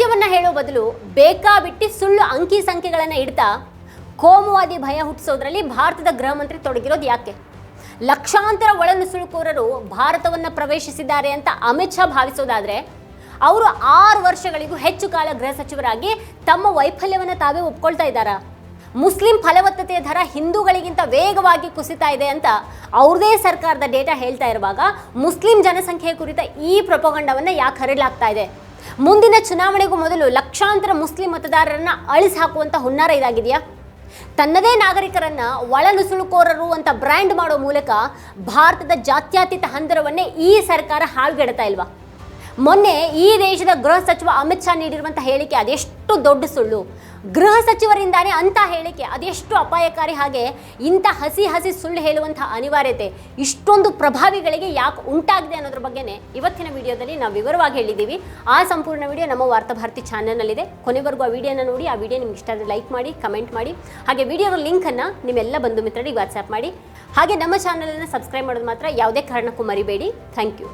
ಸತ್ಯವನ್ನ ಹೇಳೋ ಬದಲು ಬೇಕಾಬಿಟ್ಟಿ ಸುಳ್ಳು ಅಂಕಿ ಸಂಖ್ಯೆಗಳನ್ನು ಇಡ್ತಾ ಕೋಮುವಾದಿ ಭಯ ಹುಟ್ಟಿಸೋದ್ರಲ್ಲಿ ಭಾರತದ ಗೃಹ ಮಂತ್ರಿ ತೊಡಗಿರೋದು ಯಾಕೆ? ಲಕ್ಷಾಂತರ ಒಳನುಸುಳುಕೋರರು ಭಾರತವನ್ನು ಪ್ರವೇಶಿಸಿದ್ದಾರೆ ಅಂತ ಅಮಿತ್ ಶಾ ಭಾವಿಸೋದಾದ್ರೆ ಅವರು ಆರು ವರ್ಷಗಳಿಗೂ ಹೆಚ್ಚು ಕಾಲ ಗೃಹ ಸಚಿವರಾಗಿ ತಮ್ಮ ವೈಫಲ್ಯವನ್ನು ತಾವೇ ಒಪ್ಕೊಳ್ತಾ ಇದ್ದಾರಾ? ಮುಸ್ಲಿಂ ಫಲವತ್ತತೆಯ ದರ ಹಿಂದೂಗಳಿಗಿಂತ ವೇಗವಾಗಿ ಕುಸಿತಾ ಇದೆ ಅಂತ ಅವ್ರದೇ ಸರ್ಕಾರದ ಡೇಟಾ ಹೇಳ್ತಾ ಇರುವಾಗ ಮುಸ್ಲಿಂ ಜನಸಂಖ್ಯೆಯ ಕುರಿತ ಈ ಪ್ರಪಗಂಡವನ್ನು ಯಾಕೆ ಹರಡಲಾಗ್ತಾ ಇದೆ? ಮುಂದಿನ ಚುನಾವಣೆಗೂ ಮೊದಲು ಲಕ್ಷಾಂತರ ಮುಸ್ಲಿಂ ಮತದಾರರನ್ನ ಅಳಿಸಿ ಹಾಕುವಂತ ಹುನ್ನಾರ ಇದಾಗಿದೆಯಾ? ತನ್ನದೇ ನಾಗರಿಕರನ್ನ ಒಳನುಸುಳುಕೋರರು ಅಂತ ಬ್ರ್ಯಾಂಡ್ ಮಾಡೋ ಮೂಲಕ ಭಾರತದ ಜಾತ್ಯತೀತ ಹಂದರವನ್ನೇ ಈ ಸರ್ಕಾರ ಹಾಳ್ಗೆಡ್ತಾ ಇಲ್ವಾ? ಮೊನ್ನೆ ಈ ದೇಶದ ಗೃಹ ಸಚಿವ ಅಮಿತ್ ಶಾ ನೀಡಿರುವಂಥ ಹೇಳಿಕೆ ಅದೆಷ್ಟು ದೊಡ್ಡ ಸುಳ್ಳು. ಗೃಹ ಸಚಿವರಿಂದಾನೇ ಅಂತ ಹೇಳಿಕೆ ಅದೆಷ್ಟು ಅಪಾಯಕಾರಿ ಹಾಗೆ ಇಂಥ ಹಸಿ ಹಸಿ ಸುಳ್ಳು ಹೇಳುವಂಥ ಅನಿವಾರ್ಯತೆ ಇಷ್ಟೊಂದು ಪ್ರಭಾವಿಗಳಿಗೆ ಯಾಕೆ ಉಂಟಾಗಿದೆ ಅನ್ನೋದ್ರ ಬಗ್ಗೆನೇ ಇವತ್ತಿನ ವಿಡಿಯೋದಲ್ಲಿ ನಾವು ವಿವರವಾಗಿ ಹೇಳಿದ್ದೀವಿ. ಆ ಸಂಪೂರ್ಣ ವಿಡಿಯೋ ನಮ್ಮ ವಾರ್ತಾಭಾರತಿ ಚಾನಲ್ನಲ್ಲಿದೆ. ಕೊನೆವರೆಗೂ ಆ ವಿಡಿಯೋನ ನೋಡಿ, ಆ ವಿಡಿಯೋ ನಿಮ್ಗೆ ಇಷ್ಟ ಆದರೆ ಲೈಕ್ ಮಾಡಿ, ಕಮೆಂಟ್ ಮಾಡಿ. ಹಾಗೆ ವಿಡಿಯೋದ ಲಿಂಕನ್ನು ನಿಮ್ಮೆಲ್ಲ ಬಂಧು ಮಿತ್ರರಿಗೆ ವಾಟ್ಸ್ಆ್ಯಪ್ ಮಾಡಿ. ಹಾಗೆ ನಮ್ಮ ಚಾನಲನ್ನು ಸಬ್ಸ್ಕ್ರೈಬ್ ಮಾಡೋದು ಮಾತ್ರ ಯಾವುದೇ ಕಾರಣಕ್ಕೂ ಮರಿಬೇಡಿ. Thank you.